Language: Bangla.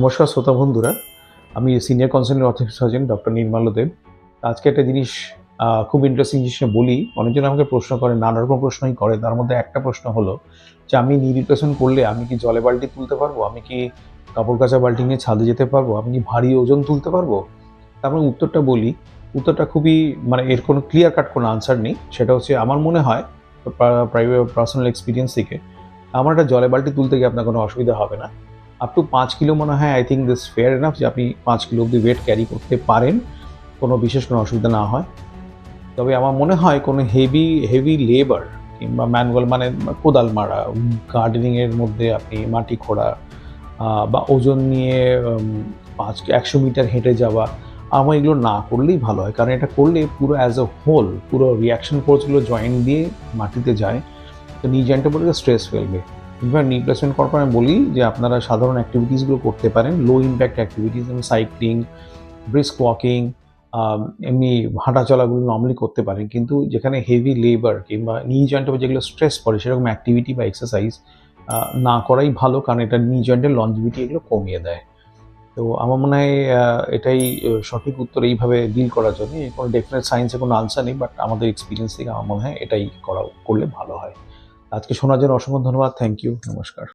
নমস্কার শ্রোতা বন্ধুরা, আমি senior কনসার্নের authority surgeon doctor Nirmalya Deb. আজকে একটা জিনিস খুব ইন্টারেস্টিং জিনিস বলি। অনেকজন আমাকে প্রশ্ন করে, নানা রকম প্রশ্নই করে। তার মধ্যে একটা প্রশ্ন হলো যে, আমি নি করলে আমি কি জলে বালতি তুলতে পারব? আমি কি কাপড় কাচা বালতি নিয়ে ছাদে যেতে পারব? আমি কি ভারী ওজন তুলতে পারব? তারপরে উত্তরটা বলি। উত্তরটা খুবই মানে এর কোনো ক্লিয়ার কাট কোনো আনসার নেই। সেটা হচ্ছে, আমার মনে হয় প্রাইভেট পার্সোনাল এক্সপিরিয়েন্স থেকে, আমার একটা জলে বালতি তুলতে গিয়ে আপনার কোনো অসুবিধা হবে না। আপ টু পাঁচ কিলো মনে হয় I think this fair enough যে আপনি পাঁচ কিলো অব্দি ওয়েট ক্যারি করতে পারেন, কোনো বিশেষ কোনো অসুবিধা না হয়। তবে আমার মনে হয় কোনো হেভি হেভি লেবার কিংবা ম্যানুয়াল মানে কোদাল মারা গার্ডেনিংয়ের মধ্যে আপনি মাটি খোঁড়া বা ওজন নিয়ে পাঁচ, একশো মিটার হেঁটে যাওয়া, আমার এগুলো না করলেই ভালো হয়। কারণ এটা করলে পুরো অ্যাজ এ হোল পুরো রিয়াকশন ফোর্সগুলো জয়েন্ট দিয়ে মাটিতে যায়, তো নি জয়েন্টের উপরে স্ট্রেস ফেলবে। ইনফ্যাক্ট নি প্লেসমেন্ট করার পর আমি বলি যে আপনারা সাধারণ অ্যাক্টিভিটিসগুলো করতে পারেন লো ইম্প্যাক্ট অ্যাক্টিভিটিস যেমন সাইক্লিং ব্রিস্ক ওয়াকিং এমনি হাঁটা চলাগুলো নর্মালি করতে পারেন। কিন্তু যেখানে হেভি লেবার কিংবা নি জয়েন্টের উপর যেগুলো স্ট্রেস পড়ে সেরকম অ্যাক্টিভিটি বা এক্সারসাইজ না করাই ভালো কারণ এটা নি জয়েন্টের লঞ্জিভিটি এগুলো কমিয়ে দেয়। তো আমার মনে হয় এটাই সঠিক উত্তর এইভাবে ডিল করার জন্য। কোনো ডেফিনেট সায়েন্সে কোনো আনসার নেই বাট আমাদের এক্সপিরিয়েন্স থেকে আমার মনে হয় এটাই করা, করলে ভালো হয়। আজকে শোনার জন্য অসংখ্য ধন্যবাদ। থ্যাংক ইউ নমস্কার।